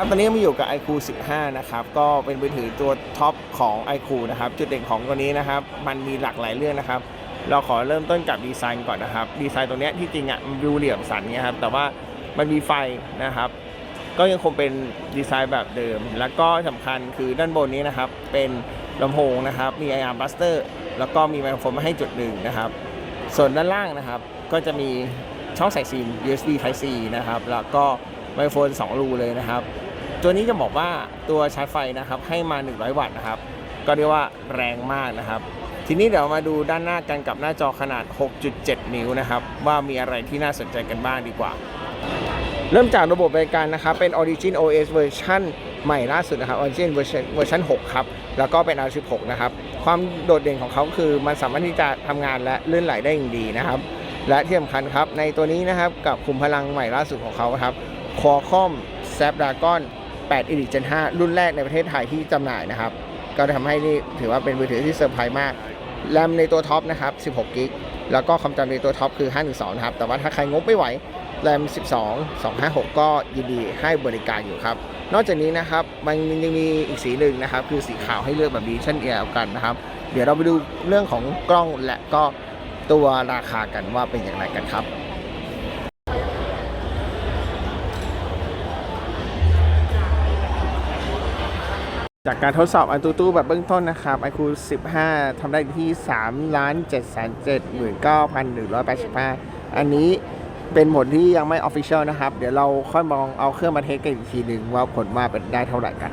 ครับตอนนี้มาอยู่กับ iQOO 15 นะครับ ก็เป็นมือถือตัวท็อปของ iQOO นะครับ จุดเด่นของตัวนี้นะครับ มันมีหลากหลายเรื่องนะครับ เราขอเริ่มต้นกับดีไซน์ก่อนนะครับ ดีไซน์ตัวนี้ที่จริงอะมันดูเหลี่ยมสันเนี่ยครับ แต่ว่ามันมีไฟนะครับ ก็ยังคงเป็นดีไซน์แบบเดิม แล้วก็สำคัญคือด้านบนนี้นะครับ เป็นลำโพงนะครับ มี IR Buster แล้วก็มีไมโครโฟนมาให้จุดหนึ่งนะครับ ส่วนด้านล่างนะครับ ก็จะมีช่องใส่ซิม USB Type C นะครับ แล้วก็ไมโครโฟน2รูเลยนะครับ ตัวนี้จะบอกว่าตัวชาร์จไฟนะครับให้มา 100 วัตต์นะครับ ก็เรียกว่าแรงมากนะครับ ทีนี้เดี๋ยวมาดูด้านหน้ากันกับหน้าจอขนาด 6.7 นิ้วนะครับ ว่ามีอะไรที่น่าสนใจกันบ้างดีกว่า เริ่มจากระบบบริการนะครับ เป็น Origin OS เวอร์ชันใหม่ล่าสุดนะครับ Origin เวอร์ชันเวอร์ชัน6ครับ แล้วก็เป็น R16 นะครับ ความโดดเด่นของเขาคือมันสามารถที่จะทำงานและลื่นไหลได้อย่างดีนะครับและที่สำคัญครับในตัวนี้นะครับกับคุมพลังใหม่ล่าสุดของเขาครับ Qualcomm Snapdragon 8 Elite Gen 5 รุ่นแรกในประเทศไทยที่จำหน่ายนะครับ ก็ทำให้นี่ถือว่าเป็นมือถือที่เซอร์ไพรส์มาก แรมในตัวท็อปนะครับ 16กิกแล้วก็ความจำในตัวท็อปคือ 512 นะครับ แต่ว่าถ้าใครงบไม่ไหว แรม 12 256 ก็ยินดีให้บริการอยู่ครับ นอกจากนี้นะครับ มันยังมีอีกสีหนึ่งนะครับ คือสีขาวให้เลือกแบบนี้เช่นเดียวกันนะครับ เดี๋ยวเราไปดูเรื่องของกล้องและก็ตัวราคากันว่าเป็นอย่างไรกันครับ จากการทดสอบอันตูตู้แบบเบื้องต้นนะครับ iQ 15 ทำได้ที่3ล้าน7 7 9 1 8 5 อันนี้เป็นผลที่ยังไม่ออฟฟิเชียลนะครับ เดี๋ยวเราค่อยมองเอาเครื่องมาเทสกันอีกทีหนึ่งว่าผลมาเป็นได้เท่าไหร่กัน